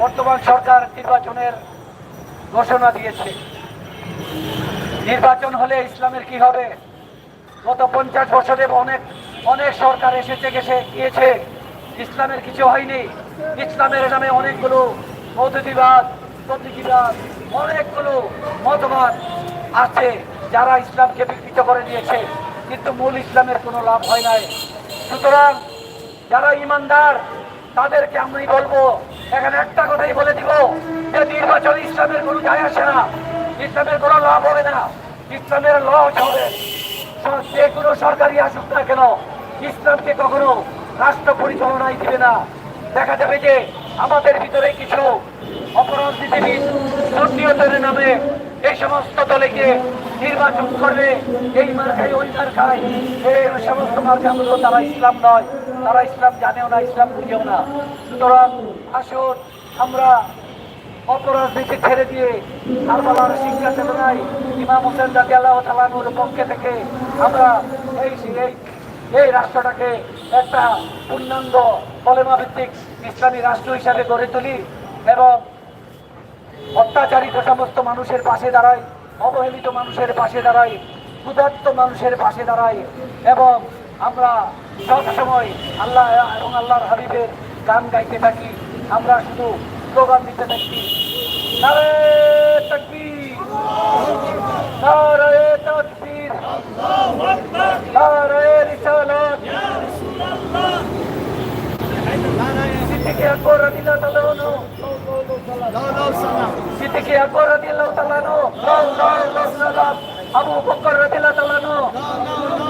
বর্তমান সরকার নির্বাচনের ঘোষণা দিয়েছে। নির্বাচন হলে ইসলামের কি হবে? গত পঞ্চাশ বছরে অনেক অনেক সরকার এসেছে, গেছে, গিয়েছে। ইসলামের কিছু হয়নি। ইসলামের নামে অনেকগুলো পদ্ধতিবাদ প্রতীকীবাদ, অনেকগুলো মতবাদ আছে যারা ইসলামকে বিকৃত করে দিয়েছে। কিন্তু মূল ইসলামের কোনো লাভ হয় নাই। সুতরাং যারা ইমানদার, তাদেরকে আমি বলব এখানে একটা কথাই বলে দিব যে নির্বাচন ইসলামের কোনো যায় আসে না। ইসলামের কোনো লাভ হবে না। ইসলামের লস হবে। যে কোনো সরকারি আসুক না কেন, ইসলামকে কখনো রাষ্ট্র পরিচালনায় দিবে না। দেখা যাবে যে আমাদের ভিতরে কিছু অপরাধ নীতিবিদ দুর্নীতির নামে এই সমস্ত দলে গিয়ে নির্বাচন করবে। এই মার খাই ওই মার খাই এই সমস্ত মার্কাগুলো তারা ইসলাম নয়। তারা ইসলাম জানেও না, ইসলাম বুঝেও না। সুতরাং আসুন আমরা অপরাজনীতি ছেড়ে দিয়ে কারবালার শিক্ষা চেতনায় ইমাম হোসেন রাজি আল্লাহ তালানুর পক্ষে থেকে আমরা এই এই রাষ্ট্রটাকে একটা পূর্ণাঙ্গ কলেমা ভিত্তিক ইসলামী রাষ্ট্র হিসাবে গড়ে তুলি এবং অত্যাচারিত সমস্ত মানুষের পাশে দাঁড়াই, অবহেলিত মানুষের পাশে দাঁড়াই, ক্ষুধার্ত মানুষের পাশে দাঁড়াই এবং আমরা সব সময় আল্লাহ এবং আল্লাহর হাবিবের গান গাইতে থাকি। আমরা শুধু স্লোগান দিতে থাকি। আবু বকর রাদিয়াল্লাহু তাআলা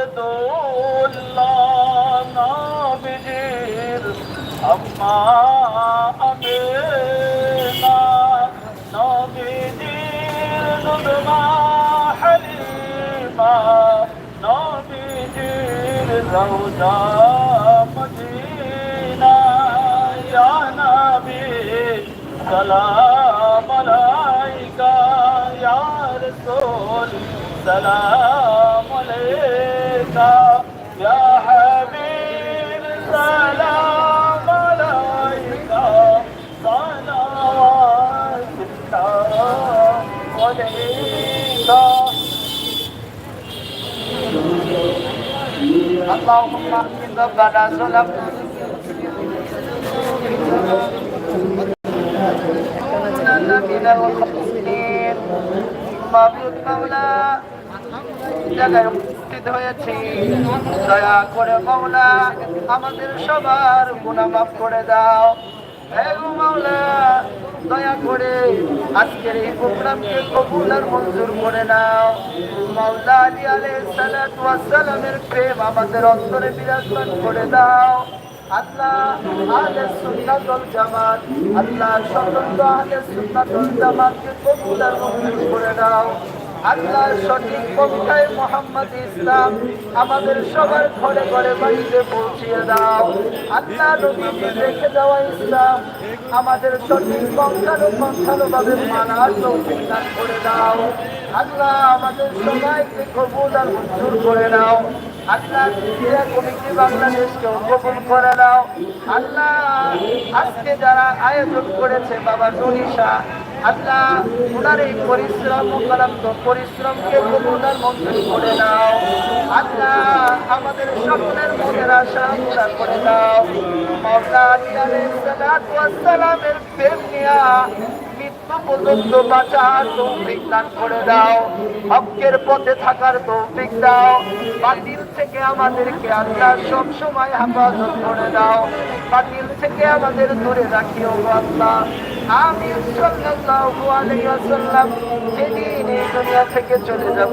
আবদুল্লাহ নাবিজির আম্মা আমেনা নাবিজির নুদমা হালিমা নাবিজির রওজা মদিনা ইয়া নাবি সালাম السلام عليك يا حبيب السلام عليك صلوات الله عليك اللهم اهد ربنا سلام من المحسنين ما بالقولا জায়গায় উপস্থিত হয়েছি। দয়া করে মাওলা, আমাদের সবার গুনাহ মাফ করে দাও। মাওলা, দয়া করে আজকের এই প্রোগ্রামকে কবুল মঞ্জুর করে নাও। মাওলা আলী আলাইহিস ওয়াস সালামের প্রেম আমাদের অন্তরে বিরাজমান করে দাও। আল্লাহ আহলে সুন্নাত জামাত, আল্লাহ স্বতন্ত্র আহলে সুন্নাত ওয়াল জামাতকে কবুল মঞ্জুর করে দাও। আল্লাহ সঠিক পন্থায় মোহাম্মদ ইসলাম আমাদের সবার ঘরে ঘরে বাড়িতে পৌঁছিয়ে দাও। আল্লাহ নবীজি রেখে দেওয়া ইসলাম আমাদের সঠিক পন্থানো ভাবে মানার তৌফিক দান করে দাও। আল্লাহ আমাদের সবাইকে কবুল আর মঞ্জুর করে দাও আল্লাহ করে আল্লাহ আজকে যারা আয়োজন করেছে বাবা নুরিশা আল্লাহ, ওনার এই পরিশ্রম পরিশ্রমকে কবুলার করে দাও। আল্লাহ, আমাদের সকলের মনের আশা করে দাও। সালামের প্রেম নিয়া মৃত্যু করে দাও। হকের পথে থাকার তৌফিক দাও। বাতিল থেকে আমাদেরকে আল্লাহ সব সময় হেফাজত করে দাও। বাতিল থেকে আমাদের দূরে রাখিও আল্লাহ। আমি যেদিন এই দুনিয়া থেকে চলে যাব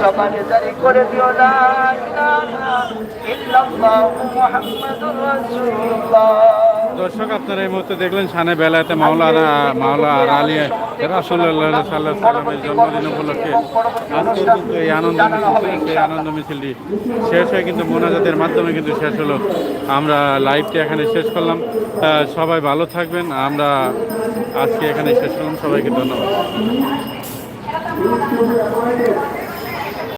সবারে দাঁড়ি করে দিও না ইল্লাল্লাহু মুহাম্মাদুর রাসূলুল্লাহ। দর্শক, আপনারা এই মুহূর্তে দেখলেন সানে বেলাতে মাওলানা মাওলা আর আলী রাসুল্লাহ সাল্লাহ সাল্লামের জন্মদিন উপলক্ষে আজকে কিন্তু এই আনন্দ মিছিল, সেই আনন্দ মিছিলটি শেষ হয়ে কিন্তু মোনাজাতের মাধ্যমে কিন্তু শেষ হলো। আমরা লাইভটি এখানে শেষ করলাম। সবাই ভালো থাকবেন। আমরা আজকে এখানে শেষ করলাম। সবাইকে ধন্যবাদ।